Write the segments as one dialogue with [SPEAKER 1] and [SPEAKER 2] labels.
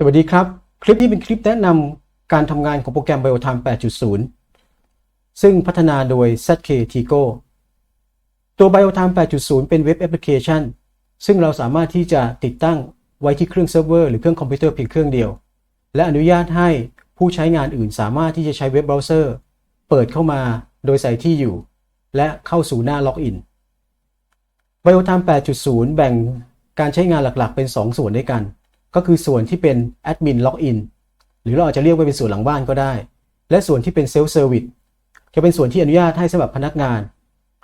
[SPEAKER 1] สวัสดีครับ คลิปนี้เป็นคลิปแนะนำการทำงานของโปรแกรม BioTime 8.0 ซึ่งพัฒนาโดย ZK Tigo ตัว BioTime 8.0 เป็นเว็บแอปพลิเคชัน ซึ่งเราสามารถที่จะติดตั้งไว้ที่เครื่องเซิร์ฟเวอร์หรือเครื่องคอมพิวเตอร์เพียงเครื่องเดียว และอนุญาตให้ผู้ใช้งานอื่นสามารถที่จะใช้เว็บเบราว์เซอร์ เปิดเข้ามาโดยใส่ที่อยู่ และเข้าสู่หน้าล็อกอิน BioTime 8.0 แบ่งการใช้งานหลักๆ เป็น 2 ส่วนด้วยกัน ก็คือส่วนที่เป็นแอดมินล็อกอินหรือเราอาจจะเรียกว่าเป็นส่วนหลังบ้านก็ได้ และส่วนที่เป็นเซลฟ์เซอร์วิสจะเป็นส่วนที่อนุญาตให้สำหรับพนักงาน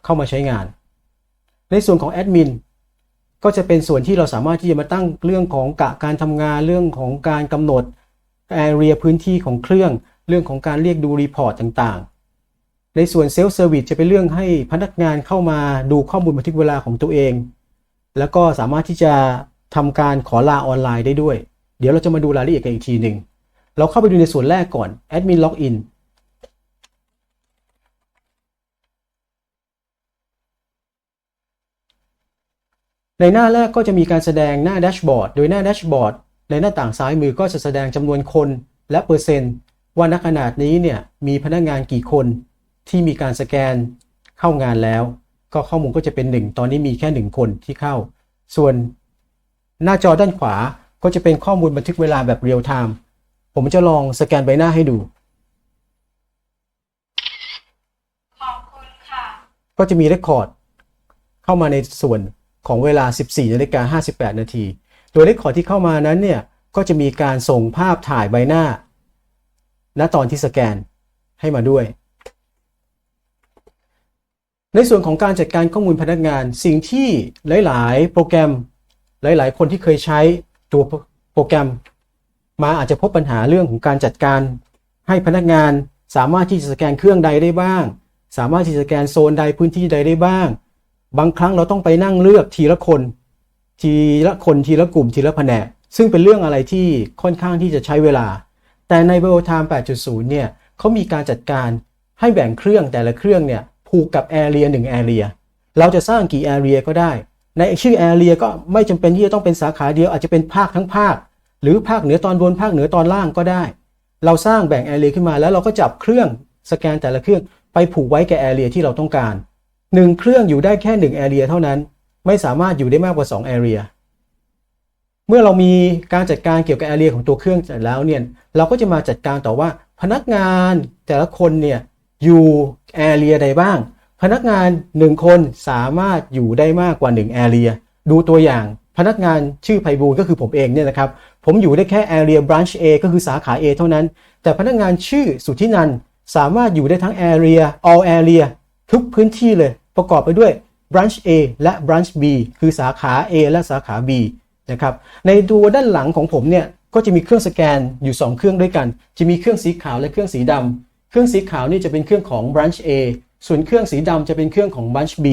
[SPEAKER 1] เข้ามาใช้งาน ในส่วนของแอดมินก็จะเป็นส่วนที่เราสามารถที่จะมาตั้งเรื่องของกะการทำงานเรื่องของการกำหนดแอเรียพื้นที่ของเครื่อง เรื่องของการเรียกดูรีพอร์ตต่างๆ ในส่วนเซลฟ์เซอร์วิสจะเป็นเรื่องให้พนักงานเข้ามาดูข้อมูลบันทึกเวลาของตัวเอง แล้วก็สามารถที่จะ ทำการขอลาออนไลน์ได้ด้วย เดี๋ยวเราจะมาดูรายละเอียดกันอีกทีหนึ่ง เราเข้าไปดูในส่วนแรกก่อน Admin Login ในหน้าแรกก็จะมีการแสดงหน้าแดชบอร์ด โดยหน้าแดชบอร์ดในหน้าต่างซ้ายมือก็จะแสดงจำนวนคนและเปอร์เซ็นต์ ว่าณขนาดนี้เนี่ยมีพนักงานกี่คนที่มีการสแกนเข้างานแล้ว ก็ข้อมูลก็จะเป็น 1 ตอนนี้มีแค่ 1 คนที่เข้า ส่วน หน้าจอด้านขวาก็จะเป็นข้อมูลบันทึกเวลาแบบเรียลไทม์ผมจะลองสแกนใบหน้าให้ดู
[SPEAKER 2] ขอบคุณค่ะ
[SPEAKER 1] ก็จะมีเรคคอร์ดเข้ามาในส่วนของเวลา 14นาฬิกา58 นาทีโดยเรคคอร์ดที่เข้ามานั้นเนี่ย ก็จะมีการส่งภาพถ่ายใบหน้า ณ ตอนที่สแกนให้มาด้วย ในส่วนของการจัดการข้อมูลพนักงาน สิ่งที่หลาย ๆ โปรแกรม หลาย ๆ คนที่เคยใช้ตัวโปรแกรม มาอาจจะพบปัญหาเรื่องของการจัดการ ให้พนักงานสามารถที่จะสแกนเครื่องใดได้บ้าง สามารถที่จะสแกนโซนใดพื้นที่ใดได้บ้าง บางครั้งเราต้องไปนั่งเลือกทีละคน ทีละคนทีละกลุ่มทีละแผนก ซึ่งเป็นเรื่องอะไรที่ค่อนข้างที่จะใช้เวลา แต่ใน BioTime 8.0 เนี่ยเขามีการจัดการให้แบ่งเครื่องแต่ละเครื่องเนี่ยผูกกับ Area 1 Area เราจะสร้างกี่ Area ก็ได้ ในชื่อ Area ก็ไม่จำเป็นที่จะต้องเป็นสาขาเดียวอาจจะเป็นภาคทั้งภาค หรือภาคเหนือตอนบนภาคเหนือตอนล่างก็ได้ เราสร้างแบ่ง Area ขึ้นมาแล้วเราก็จับเครื่องสแกนแต่ละเครื่องไปผูกไว้กับ Area ที่เราต้องการหนึ่งเครื่องอยู่ได้แค่1 Area เท่านั้น ไม่สามารถอยู่ได้มากกว่า2 Area เมื่อเรามีการจัดการเกี่ยวกับ Area ของตัวเครื่องเสร็จแล้วเนี่ยเราก็จะมาจัดการต่อว่าพนักงานแต่ละคนเนี่ยอยู่ Area ใดบ้าง พนักงาน 1 คนสามารถอยู่ได้มากกว่า1 Area ดูตัวอย่างพนักงานชื่อไพบูลก็คือผมเองเนี่ยนะครับ ผมอยู่ได้แค่ Area Branch A ก็คือสาขา A เท่านั้น แต่พนักงานชื่อสุทธินันสามารถอยู่ได้ทั้ง Area all Area ทุกพื้นที่เลย ประกอบไปด้วย Branch A และ Branch B คือสาขา A และสาขา B นะครับ ในตัวด้านหลังของผมเนี่ย ก็จะมีเครื่องสแกนอยู่ 2 เครื่องด้วยกัน จะมีเครื่องสีขาวและเครื่องสีดำ เครื่องสีขาวนี่จะเป็นเครื่องของ Branch A ส่วนเครื่องสีดำจะเป็นเครื่องของ Branch B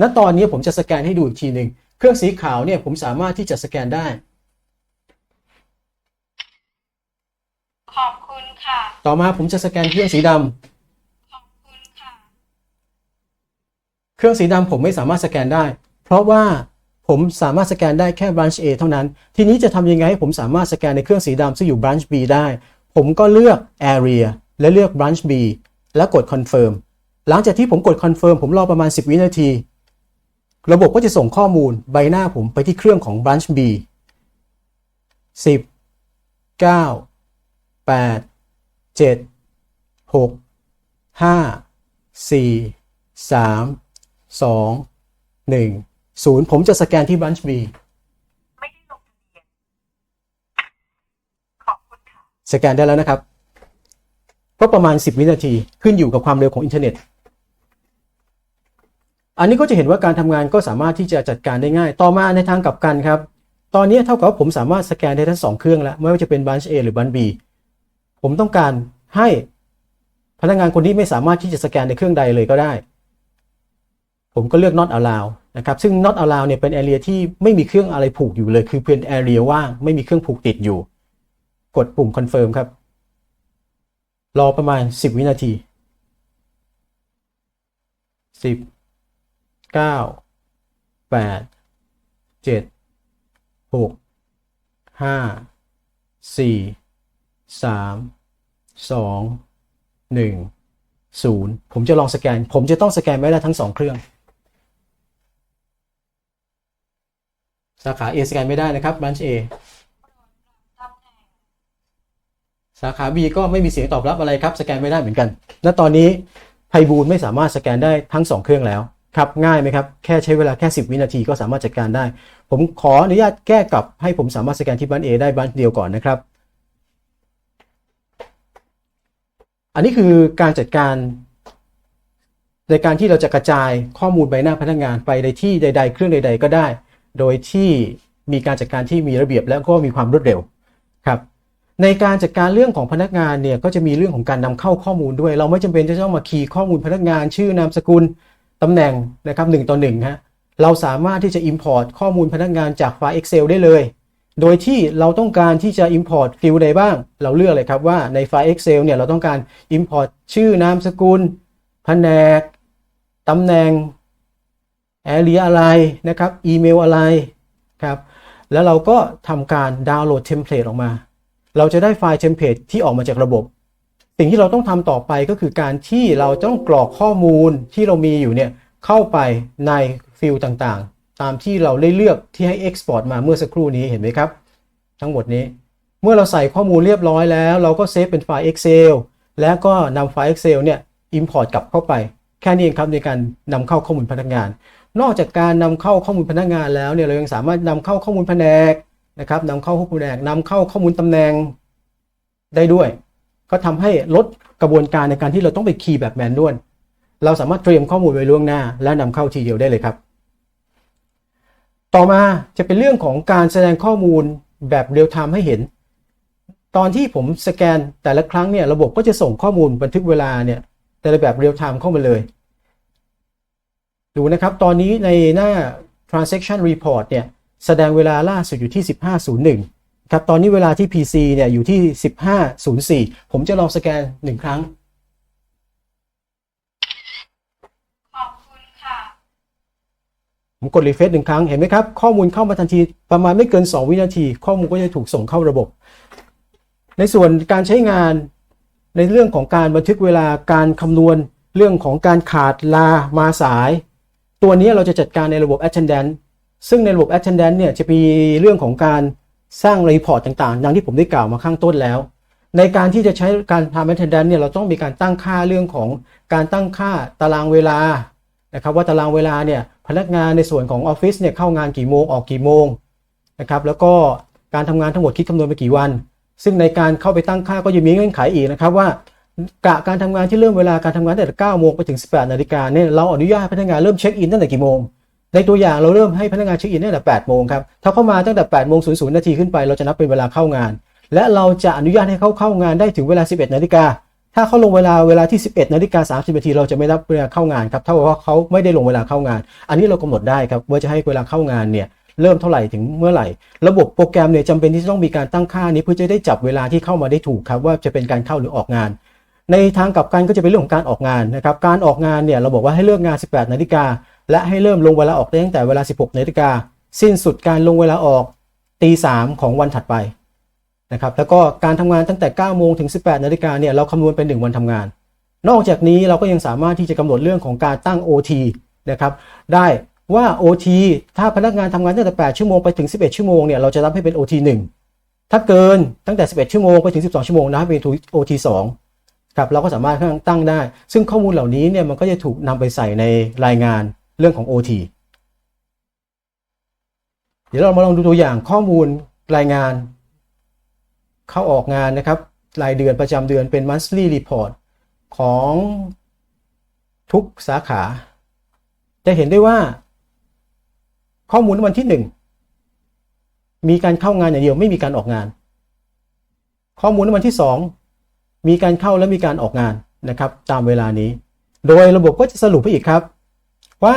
[SPEAKER 1] ณตอนนี้ผมจะสแกนให้ดูอีกทีหนึ่งเครื่องสีขาวเนี่ยผมสามารถที่จะสแกนได้
[SPEAKER 2] ขอบคุณค่ะ
[SPEAKER 1] ต่อมาผมจะสแกนเครื่องสีดำ
[SPEAKER 2] ขอบคุณค่ะ
[SPEAKER 1] เครื่องสีดำผมไม่สามารถสแกนได้ เพราะว่าผมสามารถสแกนได้แค่ branch A เท่านั้น ทีนี้จะทำยังไงให้ผมสามารถสแกนในเครื่องสีดำซึ่งอยู่ branch B ได้ ผมก็เลือก area และเลือก branch B แล้วกด confirm หลังจากที่ผมกด confirm ผมรอประมาณ 10 วินาที ระบบก็จะส่งข้อมูลใบหน้าผมไปที่เครื่องของ branch B 10 9 8 7 6 5 4 3สองหนึ่งศูนย์ผมจะสแกนที่ branch B
[SPEAKER 2] ไม่ได้ลงทะเบียนขอบคุณค่ะ
[SPEAKER 1] สแกนได้แล้วนะครับ ก็ประมาณ 10 วินาทีขึ้นอยู่กับความเร็วของอินเทอร์เน็ต อันนี้ก็จะเห็นว่าการทำงานก็สามารถที่จะจัดการได้ง่าย ต่อมาในทางกลับกันครับ ตอนนี้เท่ากับผมสามารถสแกนได้ทั้งสองเครื่องแล้ว ไม่ว่าจะเป็น branch A หรือ branch B ผมต้องการให้พนักงานคนนี้ไม่สามารถที่จะสแกนในเครื่องใดเลยก็ได้ ผมก็เลือก not allow นะครับ ซึ่ง not allow เนี่ยเป็น area ที่ไม่มีเครื่องอะไรผูกอยู่เลย คือเป็น area ว่าง ไม่มีเครื่องผูกติดอยู่ กดปุ่ม confirm ครับ รอประมาณ 10 วินาที 10 9 8 7 6 5สี่สามสองหนึ่งศูนย์ผมจะลองสแกน ผมจะต้องสแกนไม่ได้ทั้งสองเครื่อง สาขา A สแกนไม่ได้นะครับ branch A
[SPEAKER 2] ตำแหน่ง
[SPEAKER 1] สาขา B ก็ไม่มีเสียงตอบรับอะไรครับ สแกนไม่ได้เหมือนกัน และตอนนี้ไพบูลไม่สามารถสแกนได้ทั้ง2เครื่องแล้ว ครับง่ายไหมครับ แค่ใช้เวลาแค่ 10 วินาทีก็สามารถจัดการได้ ผมขออนุญาตแก้กลับให้ผมสามารถสแกนที่บ้าน A ได้บ้านเดียวก่อนนะครับ อันนี้คือการจัดการในการที่เราจะกระจายข้อมูลใบหน้าพนักงานไปในที่ใด ๆ เครื่องใด ๆ ก็ได้ โดยที่มีการจัดการที่มีระเบียบและก็มีความรวดเร็วครับในการจัดการเรื่องของพนักงานเนี่ยก็จะมีเรื่องของการนำเข้าข้อมูลด้วย เราไม่จำเป็นจะต้องมาคีย์ข้อมูลพนักงานชื่อนามสกุล ตำแหน่งนะครับหนึ่งต่อหนึ่งฮะเราสามารถที่จะ Import ข้อมูลพนักงานจากไฟล์ Excel ได้เลย โดยที่เราต้องการที่จะ Import ฟิลใดบ้าง เราเลือกเลยครับว่าในไฟล์ Excel เนี่ยเราต้องการ Import ชื่อนามสกุลแผนกตำแหน่ง Area อะไรนะครับอีเมลอะไรครับแล้วเราก็ทำการดาวน์โหลดเทมเพลตออกมา เราจะได้ไฟล์เทมเพลตที่ออกมาจากระบบ สิ่งที่เราต้องทำต่อไปก็คือการที่เราต้องกรอกข้อมูลที่เรามีอยู่เนี่ยเข้าไปในฟิลต่างๆ ตามที่เราได้เลือกที่ให้ Export มาเมื่อสักครู่นี้เห็นไหมครับ ทั้งหมดนี้ เมื่อเราใส่ข้อมูลเรียบร้อยแล้ว เราก็เซฟเป็นไฟล์ Excel แล้วก็นำไฟล์ Excel เนี่ย Import กลับเข้าไป แค่นี้เองครับในการนำเข้าข้อมูลพนักงาน นอกจากการนำเข้าข้อมูลพนักงานแล้วเนี่ยเรายังสามารถนำเข้าข้อมูลแผนกนะครับนำเข้าข้อมูลแผนกนำเข้าข้อมูลตำแหน่งได้ด้วย ก็ทำให้ลดกระบวนการในการที่เราต้องไปคีย์แบบแมนนวลเราสามารถเตรียมข้อมูลไว้ล่วงหน้า และนำเข้าทีเดียวได้เลยครับ ต่อมาจะเป็นเรื่องของการแสดงข้อมูลแบบเรียลไทม์ให้เห็น ตอนที่ผมสแกนแต่ละครั้งเนี่ยระบบก็จะส่งข้อมูลบันทึกเวลาเนี่ยแต่ละแบบเรียลไทม์เข้ามาเลย ดูนะครับ ตอนนี้ในหน้า transaction report เนี่ยแสดงเวลาล่าสุดอยู่ที่ 1501 ครับตอนนี้เวลาที่ PC เนี่ยอยู่ที่ 1504 ผมจะลองสแกน1ครั้ง
[SPEAKER 2] ขอบคุณค่ะ
[SPEAKER 1] ผมกด refresh หนึ่งครั้ง เห็นไหมครับ ข้อมูลเข้ามาทันทีประมาณไม่เกิน 2 วินาที ข้อมูลก็จะถูกส่งเข้าระบบ ในส่วนการใช้งานในเรื่องของการบันทึกเวลาการคำนวณเรื่องของการขาดลามาสาย ตัวนี้เราจะจัดการในระบบ attendance ซึ่งในระบบ attendance เนี่ยจะมีเรื่องของการ สร้างรีพอร์ตต่างๆดังที่ผมได้กล่าวมาข้างต้นแล้ว ในการที่จะใช้การทำ attendance เนี่ยเราต้องมีการตั้งค่าเรื่องของการตั้งค่าตารางเวลานะครับว่าตารางเวลาเนี่ยพนักงานในส่วนของออฟฟิศเนี่ยเข้างานกี่โมงออกกี่โมงนะครับแล้วก็การทำงานทั้งหมดคิดคำนวณไปกี่วัน ซึ่งในการเข้าไปตั้งค่าก็จะมีเงื่อนไขอีกนะครับว่ากะการทำงานที่เริ่มเวลาการทำงานตั้งแต่9โมงไปถึง 18นาฬิกาเนี่ยเราอนุญาตให้พนักงานเริ่มเช็คอินตั้งแต่กี่โมง ในตัวอย่างเราเริ่มให้พนักงานเช็คอินตั้งแต่8โมงครับ ถ้าเข้ามาตั้งแต่8โมง00 นาทีขึ้นไป เราจะนับเป็นเวลาเข้างาน และเราจะอนุญาตให้เขาเข้างานได้ถึงเวลา 11 นาฬิกา ถ้าเขาลงเวลาเวลาที่ 11 นาฬิกา 30 นาที เราจะไม่นับเวลาเข้างานครับ เท่ากับว่าเขาไม่ได้ลงเวลาเข้างาน อันนี้เรากำหนดได้ครับว่าจะให้เวลาเข้างานเนี่ยเริ่มเท่าไหร่ถึงเมื่อไหร่ ระบบโปรแกรมเนี่ยจำเป็นที่จะต้องมีการตั้งค่านี้เพื่อจะได้จับเวลาที่เข้ามาได้ถูกครับว่าจะเป็นการเข้าหรือออกงาน ในทางกลับกันก็จะเป็นเรื่องของการออกงานนะครับการออกงานเนี่ยเราบอกว่าให้เลิกงาน 18 นาฬิกา และให้เริ่มลงเวลาออกได้ตั้งแต่เวลา 16นาฬิกาสิ้นสุดการลงเวลาออกตี3ของวันถัดไปนะครับแล้วก็การทำงานตั้งแต่ 9 โมงถึง 18นาฬิกาเนี่ยเราคำนวณเป็น 1 วันทำงาน นอกจากนี้เราก็ยังสามารถที่จะกำหนดเรื่องของการตั้ง OT นะครับได้ว่า OT ถ้าพนักงานทำงานตั้งแต่ 8 ชั่วโมงไปถึง 11 ชั่วโมงเนี่ยเราจะนับให้เป็น OT 1 ถ้าเกินตั้งแต่ 11 ชั่วโมงไปถึง 12 ชั่วโมงนะให้เป็น OT 2ครับเราก็สามารถตั้งได้ ซึ่งข้อมูลเหล่านี้เนี่ยมันก็จะถูกนำไปใส่ในรายงาน เรื่องของ OT เดี๋ยวเรามาลองดูตัวอย่างข้อมูลรายงาน เข้าออกงานนะครับ รายเดือนประจำเดือนเป็น monthly report ของทุกสาขา จะเห็นได้ว่า ข้อมูลในวันที่ 1 มีการเข้างานอย่างเดียวไม่มีการออกงาน ข้อมูลในวันที่ 2 มีการเข้าและมีการออกงานนะครับ ตามเวลานี้ โดยระบบก็จะสรุปให้อีกครับ ว่า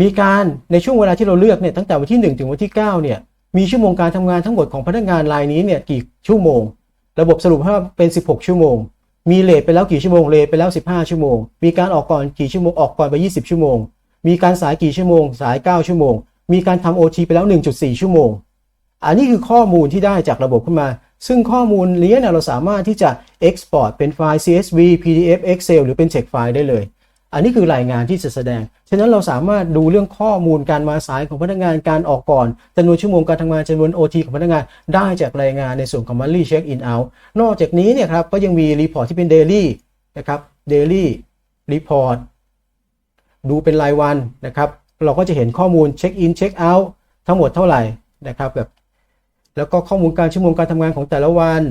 [SPEAKER 1] มีการในช่วงเวลาที่เราเลือกเนี่ยตั้งแต่วันที่ 1 ถึงวันที่9เนี่ยมีชั่วโมงการทำงานทั้งหมดของพนักงานรายนี้เนี่ยกี่ชั่วโมง ระบบสรุปว่าเป็น 16 ชั่วโมง มีเลทไปแล้วกี่ชั่วโมงเลทไปแล้ว 15 ชั่วโมง มีการออกก่อนกี่ชั่วโมงออกก่อนไป 20 ชั่วโมง มีการสายกี่ชั่วโมง สาย 9 ชั่วโมง มีการทำ OT ไปแล้ว 1.4 ชั่วโมง อันนี้คือข้อมูลที่ได้จากระบบขึ้นมา ซึ่งข้อมูลนี้เนี่ยเราสามารถที่จะ export เป็นไฟล์ CSV PDF Excel หรือเป็น text file ได้เลย อันนี้คือรายงานที่จะแสดง ฉะนั้นเราสามารถดูเรื่องข้อมูลการมาสายของพนักงานการออกก่อนจำนวนชั่วโมงการทำงานจำนวน OT ของพนักงานได้จากรายงานในส่วนของ monthly check in out นอกจากนี้เนี่ยครับก็ยังมีรีพอร์ตที่เป็น daily นะครับ daily report ดูเป็นรายวันนะครับ เราก็จะเห็นข้อมูลเช็คอินเช็คเอาท์ทั้งหมดเท่าไหร่นะครับแบบแล้วก็ข้อมูลการชั่วโมงการทำงานของแต่ละวัน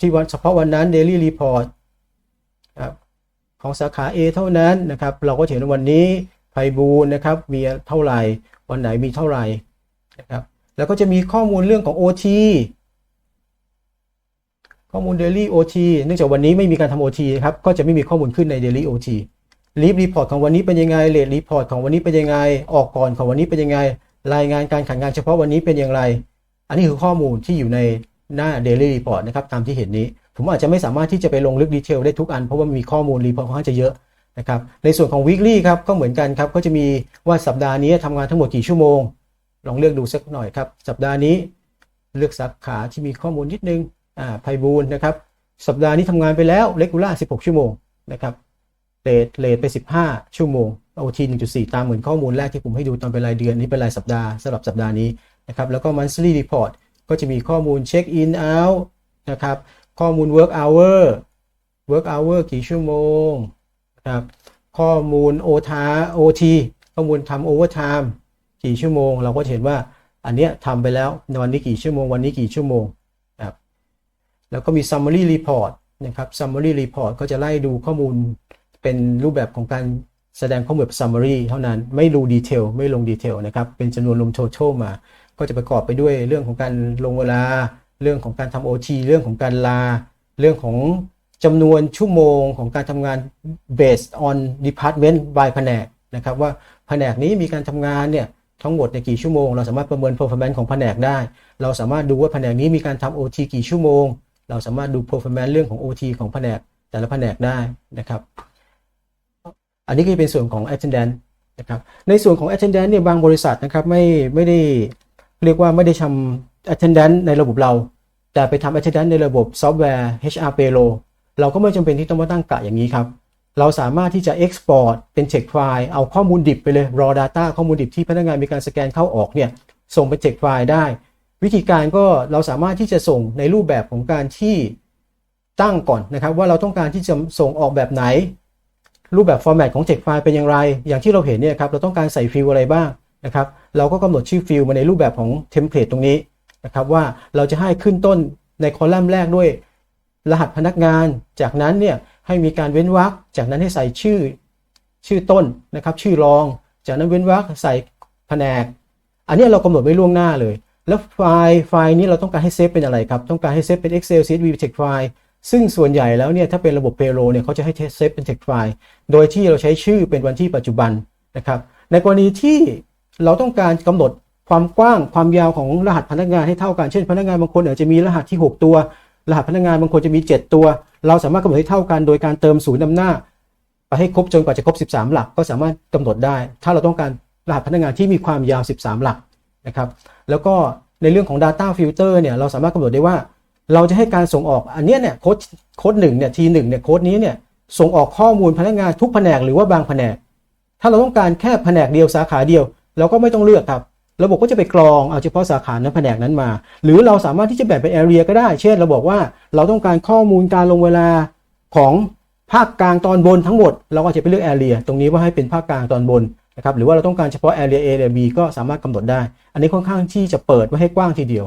[SPEAKER 1] ที่วันเฉพาะวันนั้น daily report ครับ ของสาขา A เท่านั้นนะครับเราก็เห็นวันนี้ไพบูลนะครับมีเท่าไหร่ วันไหนมีเท่าไหร่นะครับแล้วก็จะมีข้อมูลเรื่องของ OT ข้อมูล daily OT เนื่องจากวันนี้ไม่มีการทำ OT นะครับก็จะไม่มีข้อมูลขึ้นใน daily OT รีบรีพอร์ตของวันนี้เป็นยังไงเลทรีพอร์ตของวันนี้เป็นยังไง ออกก่อนของวันนี้เป็นยังไง รายงานการขันงานเฉพาะวันนี้เป็นอย่างไร อันนี้คือข้อมูลที่อยู่ในหน้า daily report นะครับตามที่เห็นนี้ ผมอาจจะไม่สามารถที่จะไปลงลึกดีเทลได้ทุกอันเพราะว่ามีข้อมูลรีพอร์ตค่อนข้างจะเยอะนะครับในส่วนของ weekly ครับก็เหมือนกันครับก็จะมีว่าสัปดาห์นี้ทำงานทั้งหมดกี่ชั่วโมง ลองเลือกดูสักหน่อยครับ สัปดาห์นี้เลือกสาขาที่มีข้อมูลนิดนึงอ่าไพบูลนะครับสัปดาห์นี้ทำงานไปแล้วเลกูล่า16 ชั่วโมงนะครับเลทเลทไป 15 ชั่วโมง OT 1.4 ตามเหมือนข้อมูลแรกที่ผมให้ดูตอนเป็นรายเดือนนี้เป็นรายสัปดาห์สำหรับสัปดาห์นี้นะครับแล้วก็ monthly report ก็จะมีข้อมูล check in out นะครับ ข้อมูล work hour work hour กี่ชั่วโมงนะครับข้อมูล OT OT ข้อมูลทำ overtime กี่ชั่วโมง เราก็เห็นว่าอันเนี้ยทำไปแล้วในวันนี้กี่ชั่วโมง วันนี้กี่ชั่วโมงนะครับแล้วก็มี summary report นะครับ summary report ก็จะไล่ดูข้อมูลเป็นรูปแบบของการแสดงข้อมูลแบบ summary เท่านั้นไม่ดูดีเทลไม่ลงดีเทลนะครับ เป็นจำนวนรวม total มา ก็จะประกอบไปด้วยเรื่องของการลงเวลา เรื่องของการทำ OT เรื่องของการลา เรื่องของจำนวนชั่วโมงของการทำงาน based on department by แผนกนะครับว่าแผนกนี้มีการทำงานเนี่ยทั้งหมดในกี่ชั่วโมง เราสามารถประเมิน performance ของแผนกได้ เราสามารถดูว่าแผนกนี้มีการทำ OT กี่ชั่วโมง เราสามารถดู performance เรื่องของ OT ของแผนกแต่ละแผนกได้นะครับ อันนี้ก็จะเป็นส่วนของ attendance นะครับ ในส่วนของ attendance เนี่ยบางบริษัทนะครับไม่ไม่ได้เรียกว่าไม่ได้ทำ attendance ในระบบเรา แต่ไปทำ attendance ในระบบซอฟต์แวร์ HR payroll เราก็ไม่จำเป็นที่ต้องมาตั้งกะอย่างนี้ครับ เราสามารถที่จะ export เป็น text file เอาข้อมูลดิบไปเลย raw data ข้อมูลดิบที่พนักงานมีการสแกนเข้าออกเนี่ยส่งเป็น text file ได้ วิธีการก็เราสามารถที่จะส่งในรูปแบบของการที่ตั้งก่อนนะครับ ว่าเราต้องการที่จะส่งออกแบบไหน รูปแบบ format ของ text file เป็นอย่างไร อย่างที่เราเห็นเนี่ยครับเราต้องการใส่ฟิลอะไรบ้างนะครับ เราก็กำหนดชื่อฟิลมาในรูปแบบของเทมเพลตตรงนี้ นะครับว่าเราจะให้ขึ้นต้นในคอลัมน์แรกด้วย รหัสพนักงาน จากนั้นเนี่ยให้มีการเว้นวรรคจากนั้นให้ใส่ชื่อชื่อต้นนะครับชื่อรอง จากนั้นเว้นวรรคใส่แผนก อันนี้เรากำหนดไว้ล่วงหน้าเลย แล้วไฟล์ไฟล์นี้เราต้องการให้เซฟเป็นอะไรครับ ต้องการให้เซฟเป็น Excel CSV text file ซึ่งส่วนใหญ่แล้วเนี่ยถ้าเป็นระบบ payroll เนี่ยเขาจะให้เซฟเป็น text file โดยที่เราใช้ชื่อเป็นวันที่ปัจจุบันนะครับในกรณีที่เราต้องการกำหนด ความกว้างความยาวของรหัสพนักงานให้เท่ากัน เช่น พนักงานบางคนอาจจะมีรหัสที่ 6 ตัว รหัสพนักงานบางคนจะมี 7 ตัว เราสามารถกำหนดให้เท่ากันโดยการเติมศูนย์นำหน้า ไปให้ครบจนกว่าจะครบ 13 หลัก ก็สามารถกำหนดได้ ถ้าเราต้องการรหัสพนักงานที่มีความยาว 13 หลักนะครับ แล้วก็ในเรื่องของ Data Filter เนี่ยเราสามารถกำหนดได้ว่า เราจะให้การส่งออกอันเนี้ยเนี่ยโค้ดโค้ดหนึ่งเนี่ยทีหนึ่งเนี่ยโค้ดนี้เนี่ยส่งออกข้อมูลพนักงานทุกแผนกหรือว่าบางแผนก ถ้าเราต้องการแค่แผนกเดียวสาขาเดียว เราก็ไม่ต้องเลือกครับ ระบบก็จะไปกรองเอาเฉพาะสาขานั้นแผนกนั้นมา หรือเราสามารถที่จะแบ่งเป็นแอเรียก็ได้ เช่น เราบอกว่าเราต้องการข้อมูลการลงเวลาของภาคกลางตอนบนทั้งหมด เราก็จะไปเลือกแอเรียตรงนี้ว่าให้เป็นภาคกลางตอนบนนะครับหรือว่าเราต้องการเฉพาะแอเรีย A และ B ก็สามารถกำหนดได้ อันนี้ค่อนข้างที่จะเปิดไว้ให้กว้างทีเดียว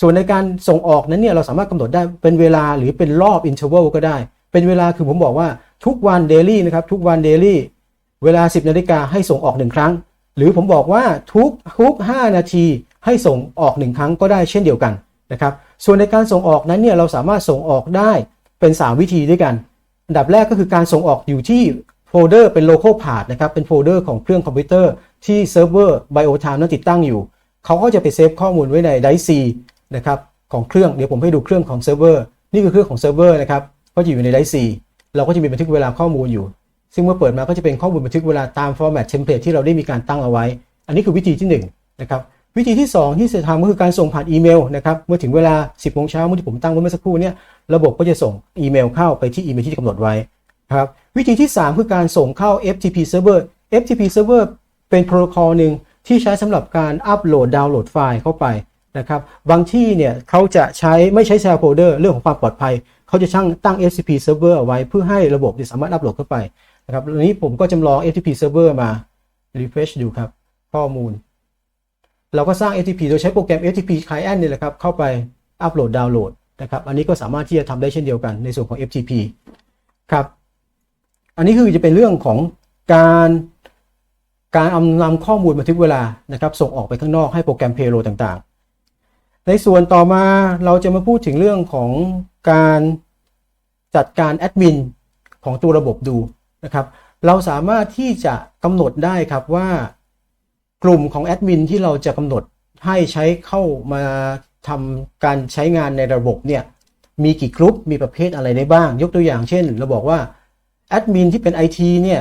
[SPEAKER 1] ส่วนในการส่งออกนั้นเนี่ยเราสามารถกำหนดได้เป็นเวลาหรือเป็นรอบอินเทอร์วัลก็ได้ เป็นเวลาคือผมบอกว่าทุกวันเดลี่นะครับทุกวันเดลี่เวลา 10นาฬิกาให้ส่งออกหนึ่งครั้ง หรือผมบอกว่าทุกทุก 5 นาทีให้ส่งออก 1 ครั้งก็ได้เช่นเดียวกันนะครับส่วนในการส่งออกนั้นเนี่ยเราสามารถส่งออกได้เป็น 3 วิธีด้วยกัน อันดับแรกก็คือการส่งออกอยู่ที่โฟลเดอร์เป็น local path นะครับเป็นโฟลเดอร์ของเครื่องคอมพิวเตอร์ที่เซิร์ฟเวอร์ BioTime นั้นติดตั้งอยู่ เขาก็จะไปเซฟข้อมูลไว้ใน Drive C นะครับของเครื่องเดี๋ยวผมให้ดูเครื่องของเซิร์ฟเวอร์นี่คือเครื่องของเซิร์ฟเวอร์นะครับก็จะอยู่ใน Drive C เราก็จะมีบันทึกเวลาข้อมูลอยู่ ซึ่งเมื่อเปิดมาก็จะเป็นข้อมูลบันทึกเวลาตาม format template ที่เราได้มีการตั้งเอาไว้ อันนี้คือวิธีที่1นะครับวิธีที่ 2 ที่จะทำก็คือการส่งผ่านอีเมลนะครับเมื่อถึงเวลา 10โมงเช้าเมื่อที่ผมตั้งไว้เมื่อสักครู่เนี่ยระบบก็จะส่งอีเมลเข้าไปที่อีเมลที่กำหนดไว้ครับวิธีที่ 3 คือการส่งเข้า FTP server FTP server เป็นโปรโตคอลหนึ่งที่ใช้สำหรับการอัปโหลดดาวน์โหลดไฟล์เข้าไปนะครับบางที่เนี่ยเขาจะใช้ไม่ใช้ share folder เรื่องของความปลอดภัย เขาจะช่างตั้ง FTP server เอาไว้เพื่อให้ระบบสามารถอัปโหลดเข้าไป นะครับวันนี้ผมก็จำลอง FTP server มา refresh ดูครับ ข้อมูล เราก็สร้าง FTP โดยใช้โปรแกรม FTP Client นี่แหละครับ เข้าไปอัปโหลดดาวน์โหลดนะครับ อันนี้ก็สามารถที่จะทำได้เช่นเดียวกันในส่วนของ FTP ครับ อันนี้คือจะเป็นเรื่องของการการอานำข้อมูลบันทึกเวลานะครับ ส่งออกไปข้างนอกให้โปรแกรม Payload ต่างๆ ในส่วนต่อมาเราจะมาพูดถึงเรื่องของการจัดการแอดมินของตัวระบบดู นะครับ เราสามารถที่จะกำหนดได้ครับว่ากลุ่มของแอดมินที่เราจะกำหนดให้ใช้เข้ามาทำการใช้งานในระบบเนี่ยมีกี่กลุ่มมีประเภทอะไรได้บ้าง ยกตัวอย่างเช่น เราบอกว่าแอดมินที่เป็น IT เนี่ย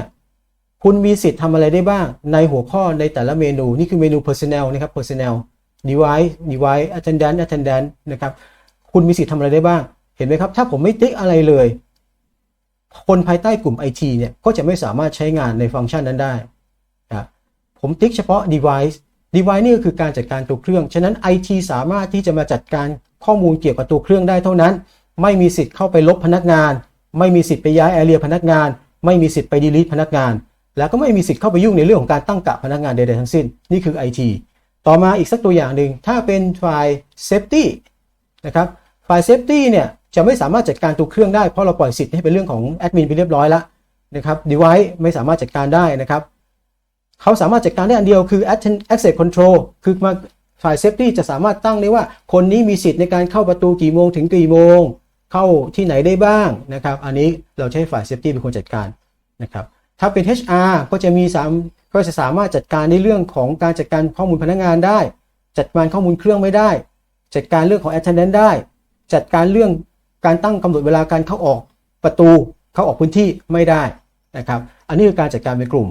[SPEAKER 1] คุณมีสิทธิ์ทำอะไรได้บ้าง ในหัวข้อในแต่ละเมนู นี่คือเมนู personnel นะครับ personnel device device attendant attendant นะครับ คุณมีสิทธิ์ทำอะไรได้บ้าง เห็นไหมครับ ถ้าผมไม่ติ๊กอะไรเลย คนภายใต้กลุ่ม IT เนี่ยก็จะไม่สามารถใช้งานในฟังก์ชันนั้นได้ครับผมติ๊กเฉพาะ device device นี่ก็คือการจัดการตัวเครื่อง ฉะนั้น IT สามารถที่จะมาจัดการข้อมูลเกี่ยวกับตัวเครื่องได้เท่านั้น ไม่มีสิทธิ์เข้าไปลบพนักงาน ไม่มีสิทธิ์ไปย้ายแอเรียพนักงาน ไม่มีสิทธิ์ไป delete พนักงาน แล้วก็ไม่มีสิทธิ์เข้าไปยุ่งในเรื่องของการตั้งกะพนักงานใดๆทั้งสิ้น นี่คือ IT ต่อมาอีกสักตัวอย่างหนึ่งถ้าเป็นฝ่าย safety นะครับฝ่าย safety เนี่ย จะไม่สามารถจัดการตัวเครื่องได้เพราะเราปล่อยสิทธิ์ให้เป็นเรื่องของแอดมินไปเรียบร้อยแล้วนะครับ device ไม่สามารถจัดการได้นะครับเขาสามารถจัดการได้อันเดียวคือ access control คือมาฝ่าย safety จะสามารถตั้งได้ว่า คนนี้มีสิทธิ์ในการเข้าประตูกี่โมงถึงกี่โมง เข้าที่ไหนได้บ้างนะครับ อันนี้เราใช้ฝ่าย safety เป็นคนจัดการนะครับ ถ้าเป็น HR ก็จะมีสามก็จะสามารถจัดการในเรื่องของการจัดการข้อมูลพนักงานได้ จัดการข้อมูลเครื่องไม่ได้ จัดการเรื่องของ attendance ได้ จัดการเรื่อง การตั้งกำหนดเวลาการเข้าออกประตูเข้าออกพื้นที่ไม่ได้นะครับอันนี้คือการจัดการเป็นกลุ่ม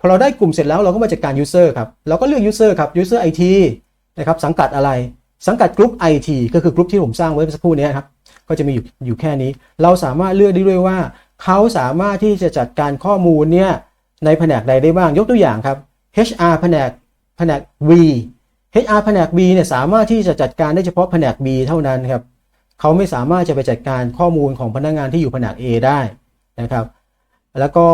[SPEAKER 1] พอเราได้กลุ่มเสร็จแล้วเราก็มาจัดการ user ครับเราก็เลือก user ครับ user IT นะครับสังกัดอะไร สังกัดกลุ่ม IT ก็คือกลุ่มที่ผมสร้างไว้เมื่อสักครู่นี้ครับก็จะมีอยู่อยู่แค่นี้ เราสามารถเลือกได้ด้วยว่า เขาสามารถที่จะจัดการข้อมูลเนี่ยในแผนกใดได้บ้างยกตัวอย่างครับ HR แผนกแผนก V HR แผนก B เนี่ยสามารถที่จะจัดการได้เฉพาะแผนก B เท่านั้นครับ เขาไม่สามารถจะไปจัดการข้อมูลของพนักงานที่อยู่แผนก A ได้นะครับ แล้วก็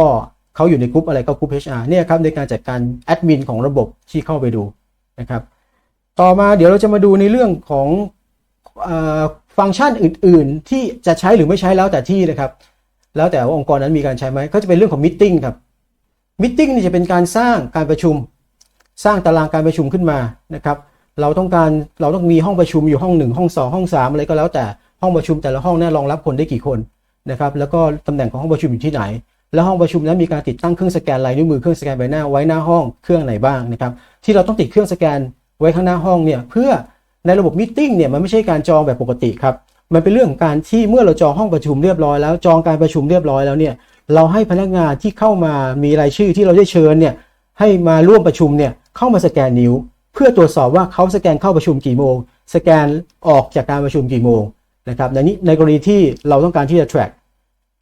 [SPEAKER 1] เขาอยู่ในกลุ่มอะไรก็กลุ่ม HR เนี่ยครับในการจัดการแอดมินของระบบที่เข้าไปดูนะครับ ต่อมาเดี๋ยวเราจะมาดูในเรื่องของอฟังก์ชันอื่น ๆ ที่จะใช้หรือไม่ใช้แล้วแต่ที่นะครับ แล้วแต่ว่าองค์กรนั้นมีการใช้ไหมก็จะเป็นเรื่องของมิ팅ครับมิ팅นี่จะเป็นการสร้างการประชุม สร้างตารางการประชุมขึ้นมานะครับ เราต้องการเราต้องมีห้องประชุมอยู่ห้องหนึ่งห้องสองห้องสามอะไรก็แล้วแต่ห้องประชุมแต่ละห้องเนี่ยรองรับคนได้กี่คนนะครับแล้วก็ตำแหน่งของห้องประชุมอยู่ที่ไหน แล้วห้องประชุมนั้นมีการติดตั้งเครื่องสแกนลายนิ้วมือเครื่องสแกนใบหน้าไว้หน้าห้องเครื่องไหนบ้างนะครับที่เราต้องติดเครื่องสแกนไว้ข้างหน้าห้องเนี่ยเพื่อในระบบมิ팅เนี่ยมันไม่ใช่การจองแบบปกติครับมันเป็นเรื่องของการที่เมื่อเราจองห้องประชุมเรียบร้อยแล้วจองการประชุมเรียบร้อยแล้วเนี่ยเราให้พนักงานที่เข้ามามีรายชื่อที่เราได้เชิญเนี่ยให้มาร่วมประชุมเนี่ยเข้ามาสแกนนิ้ว พื่อตรวจสอบว่าเขาสแกนเข้าประชุมกี่โมง สแกนออกจากการประชุมกี่โมงนะครับในนี้ในกรณีที่เราต้องการที่จะ track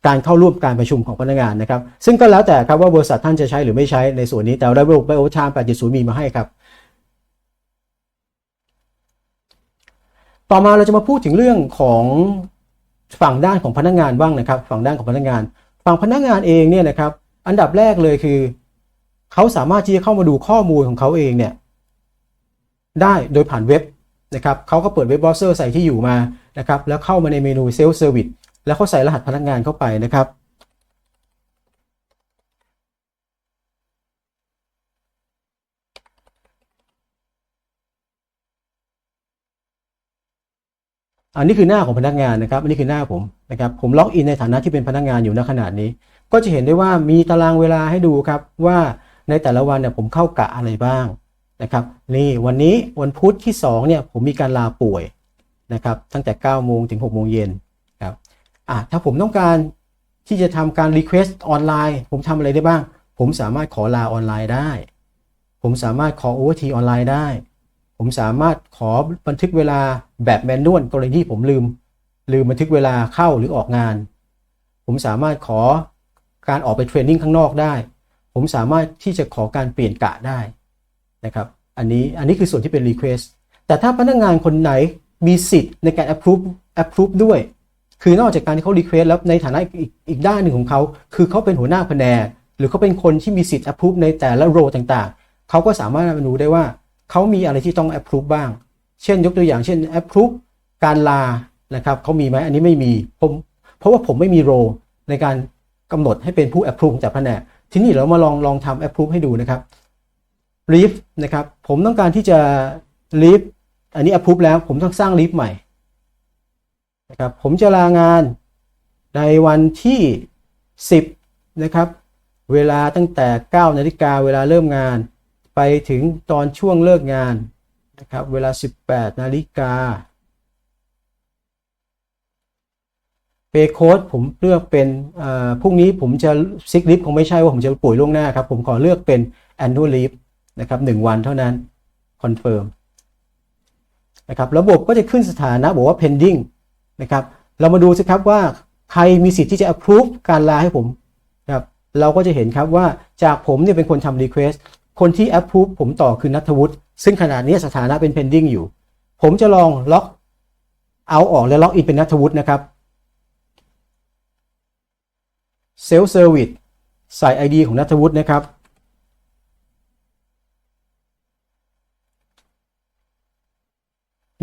[SPEAKER 1] การเข้าร่วมการประชุมของพนักงานนะครับ ซึ่งก็แล้วแต่ครับว่าบริษัทท่านจะใช้หรือไม่ใช้ในส่วนนี้ แต่ระบบไบโอชาม8.0 มีมาให้ครับ ต่อมาเราจะมาพูดถึงเรื่องของฝั่งด้านของพนักงานบ้างนะครับ ฝั่งด้านของพนักงาน ฝั่งพนักงานเองเนี่ยนะครับ อันดับแรกเลยคือ เขาสามารถที่จะเข้ามาดูข้อมูลของเขาเองเนี่ย ได้โดยผ่านเว็บนะครับเขาก็เปิดเว็บเบราว์เซอร์ใส่ที่อยู่มานะครับแล้วเข้ามาในเมนูเซลฟ์เซอร์วิสแล้วเขาใส่รหัสพนักงานเข้าไปนะครับอันนี้คือหน้าของพนักงานนะครับ อันนี้คือหน้าผมนะครับ ผมล็อกอินในฐานะที่เป็นพนักงานอยู่ณขนาดนี้ ก็จะเห็นได้ว่ามีตารางเวลาให้ดูครับว่าในแต่ละวันเนี่ยผมเข้ากะอะไรบ้าง นะครับนี่วันนี้วันพุธที่2เนี่ยผมมีการลาป่วยนะครับตั้งแต่9โมงถึง6โมงเย็นครับอะถ้าผมต้องการที่จะทำการ Request ออนไลน์ผมทำอะไรได้บ้าง ผมสามารถขอลาออนไลน์ได้ ผมสามารถขอ OT ออนไลน์ได้ ผมสามารถขอบันทึกเวลาแบบแมนนวลกรณีที่ผมลืม ลืมบันทึกเวลาเข้าหรือออกงาน ผมสามารถขอการออกไปเทรนนิ่งข้างนอกได้ ผมสามารถที่จะขอการเปลี่ยนกะได้ นะครับอันนี้อันนี้คือส่วนที่เป็น Request แต่ถ้าพนักงานคนไหนมีสิทธิ์ในการ approve approve ด้วย คือนอกจากการที่เขา request แล้วในฐานะอีกอีกด้านหนึ่งของเขา คือเขาเป็นหัวหน้าแผนกหรือเขาเป็นคนที่มีสิทธิ์ approve ในแต่ละโรต่างๆ เขาก็สามารถมาดูได้ว่าเขามีอะไรที่ต้อง approve บ้าง เช่นยกตัวอย่างเช่น approve การลานะครับเขามีไหมอันนี้ไม่มีผมเพราะว่าผมไม่มีโรในการกำหนดให้เป็นผู้ approve จากแผนกทีนี้เรามาลองลองทำ approve ให้ดูนะครับ leave นะครับ ผมต้องการที่จะ leave อันนี้ approve แล้ว ผมต้องสร้าง leave ใหม่นะครับ ผมจะลางานในวันที่ 10 นะครับ เวลาตั้งแต่ 9 นาฬิกาเวลาเริ่มงาน ไปถึงตอนช่วงเลิกงานนะครับ เวลา 18 นาฬิกาเปโค้ดผมเลือกเป็นอ่อพรุ่งนี้ผมจะซิกลิฟคงไม่ใช่ว่าผมจะป่วยล่วงหน้าครับ ผมขอเลือกเป็น annual leave นะครับหนึ่งวันเท่านั้น confirm นะครับระบบก็จะขึ้นสถานะบอกว่า pending นะครับเรามาดูสิครับว่าใครมีสิทธิ์ที่จะ approve การลาให้ผมนะครับเราก็จะเห็นครับว่าจากผมเนี่ยเป็นคนทำ request คนที่ approve ผมต่อคือนัทวุฒิซึ่งขณะนี้สถานะเป็น pending อยู่ ผมจะลองล็อกเอาออกและล็อกอินเป็นนัทวุฒินะครับ self service ใส่ ID ของนัทวุฒินะครับ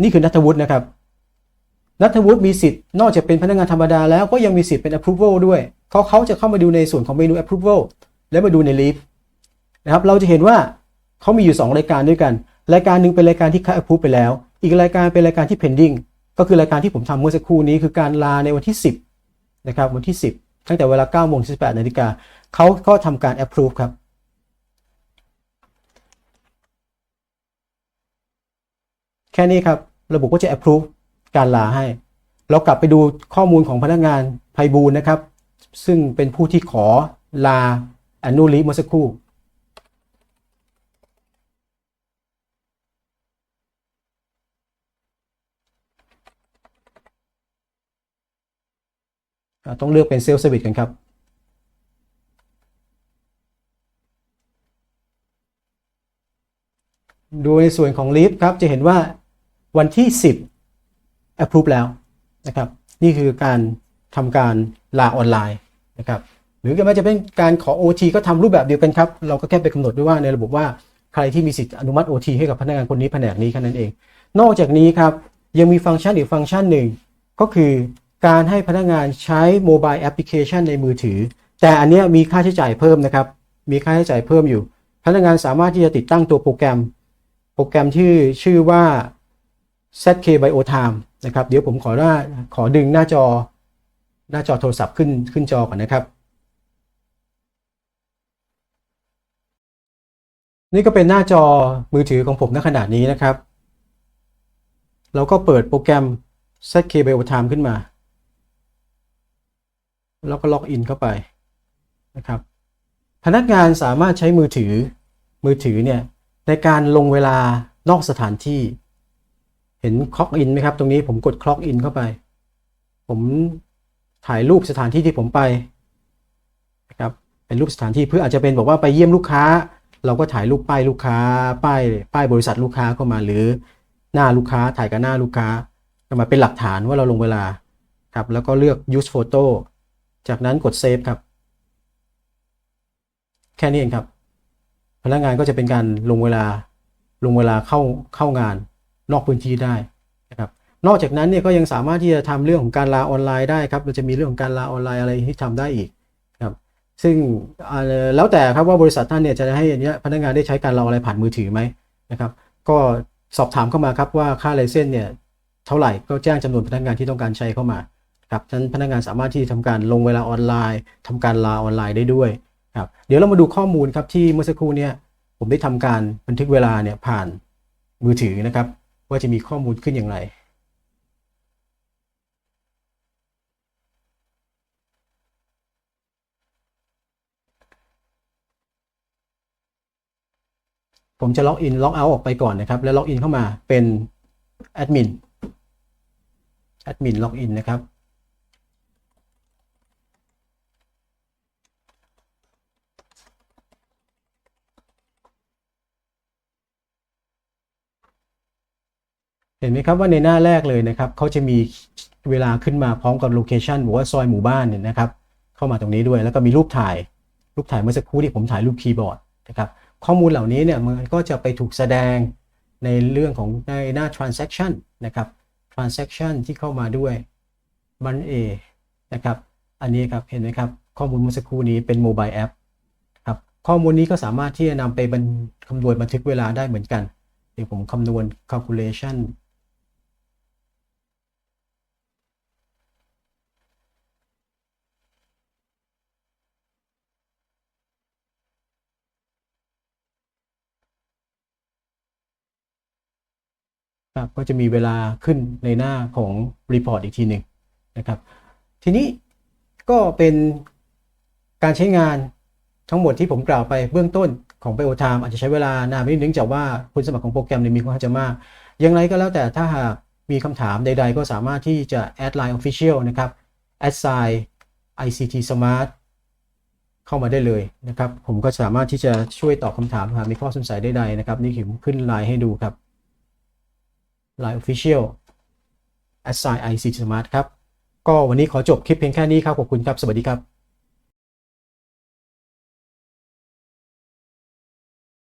[SPEAKER 1] นี่คือนัทวุฒินะครับนัทวุฒิมีสิทธิ์นอกจากเป็นพนักงานธรรมดาแล้วก็ยังมีสิทธิ์เป็น approval ด้วยเขาเขาจะเข้ามาดูในส่วนของเมนู approval แล้วมาดูใน leave นะครับเราจะเห็นว่าเขามีอยู่ 2 รายการด้วยกัน รายการหนึ่งเป็นรายการที่เขา approve ไปแล้ว อีกรายการเป็นรายการที่ pending ก็คือรายการที่ผมทำเมื่อสักครู่นี้คือการลาในวันที่ 10นะครับวันที่ 10 ตั้งแต่เวลา9โมงถึง18นาฬิกาเขาก็ทำการ approve ครับ แค่นี้ครับ ระบบก็จะ approve การลาให้ เรากลับไปดูข้อมูลของพนักงานไพบูลนะครับ ซึ่งเป็นผู้ที่ขอลา annual leave เมื่อสักครู่ต้องเลือกเป็นเซลล์ r วิ c กันครับ ดูในส่วนของ Leave ครับ จะเห็นว่า วันที่ 10 approve แล้วนะครับ นี่คือการทำการลาออนไลน์นะครับ หรือไม่จะเป็นการขอ OT ก็ทำรูปแบบเดียวกันครับ เราก็แค่ไปกำหนดด้วยว่าในระบบว่าใครที่มีสิทธิอนุมัติ OT ให้กับพนักงานคนนี้แผนกนี้แค่นั้นเอง นอกจากนี้ครับ ยังมีฟังก์ชันอีกฟังก์ชันหนึ่ง ก็คือการให้พนักงานใช้โมบายแอปพลิเคชันในมือถือ แต่อันนี้มีค่าใช้จ่ายเพิ่มนะครับ มีค่าใช้จ่ายเพิ่มอยู่ พนักงานสามารถที่จะติดตั้งตัวโปรแกรม โปรแกรมที่ชื่อว่า ZK BioTime นะครับเดี๋ยวผมขอหน้าขอดึงหน้าจอหน้าจอโทรศัพท์ขึ้นขึ้นจอก่อนนะครับ นี่ก็เป็นหน้าจอมือถือของผมณขณะนี้นะครับ เราก็เปิดโปรแกรม ZK BioTime ขึ้นมา แล้วก็ล็อกอินเข้าไปนะครับ พนักงานสามารถใช้มือถือมือถือเนี่ยในการลงเวลานอกสถานที่ เห็นคล็อกอินไหมครับ ตรงนี้ผมกดคล็อกอินเข้าไป ผมถ่ายรูปสถานที่ที่ผมไปนะครับเป็นรูปสถานที่เพื่ออาจจะเป็นบอกว่าไปเยี่ยมลูกค้า เราก็ถ่ายรูปป้ายลูกค้า ป้ายป้ายบริษัทลูกค้าเข้ามาหรือหน้าลูกค้าถ่ายกับหน้าลูกค้ามาเป็นหลักฐานว่าเราลงเวลาครับแล้วก็เลือก use photo จากนั้นกด save ครับ แค่นี้เองครับ พนักงานก็จะเป็นการลงเวลาลงเวลาเข้าเข้างาน นอกพื้นที่ได้นะครับนอกจากนั้นเนี่ยก็ยังสามารถที่จะทำเรื่องของการลาออนไลน์ได้ครับเราจะมีเรื่องของการลาออนไลน์อะไรที่ทำได้อีกครับซึ่งแล้วแต่ครับว่าบริษัทท่านเนี่ยจะให้อันนี้พนักงานได้ใช้การลาออนไลน์ผ่านมือถือไหมนะครับ ก็สอบถามเข้ามาครับว่าค่าไลเซนเนี่ยเท่าไหร่ก็แจ้งจำนวนพนักงานที่ต้องการใช้เข้ามาครับฉะนั้นพนักงานสามารถที่จะทำการลงเวลาออนไลน์ทำการลาออนไลน์ได้ด้วยครับเดี๋ยวเรามาดูข้อมูลครับที่เมื่อสักครู่เนี่ยผมได้ทำการบันทึกเวลาเนี่ยผ่านมือถือนะครับ ว่าจะมีข้อมูลขึ้นอย่างไร ผมจะล็อกอินล็อกเอาออกไปก่อนนะครับ แล้วล็อกอินเข้ามาเป็นแอดมินแอดมินล็อกอินนะครับ ห็นไหมครับว่าในหน้าแรกเลยนะครับเขาจะมีเวลาขึ้นมาพร้อมกับโลเคชันหรือว่าซอยหมู่บ้านเนี่ยนะครับเข้ามาตรงนี้ด้วย แล้วก็มีรูปถ่ายรูปถ่ายเมื่อสักครู่ที่ผมถ่ายรูปคีย์บอร์ดนะครับข้อมูลเหล่านี้เนี่ยมันก็จะไปถูกแสดงในเรื่องของในหน้า transaction นะครับ transaction ที่เข้ามาด้วยมันเอนะครับอันนี้ครับเห็นไหมครับข้อมูลเมื่อสักครู่นี้เป็นโมบายแอปครับข้อมูลนี้ก็สามารถที่จะนำไปคำนวณบันทึกเวลาได้เหมือนกัน เดี๋ยวผมคำนวณ calculation ครับก็จะมีเวลาขึ้นในหน้าของ Report อีกทีหนึ่งนะครับ ทีนี้ก็เป็นการใช้งานทั้งหมดที่ผมกล่าวไปเบื้องต้นของ BioTime อาจจะใช้เวลานานไปนิดนึงจากว่าคุณสมบัติของโปรแกรมเนี่ยมีค่อนข้างจะมากอย่างไรก็แล้วแต่ถ้าหากมีคำถามใดๆ ก็สามารถที่จะ add line official นะครับ add sign ICT Smart เข้ามาได้เลยนะครับ ผมก็สามารถที่จะช่วยตอบคำถามหากมีข้อสงสัยใดๆนะครับ นี่ผมขึ้นไลน์ให้ดูครับ Line Official Assign IC Smart ครับ ก็วันนี้ขอจบคลิปเพียงแค่นี้ครับ ขอบคุณครับ สวัสดีครับ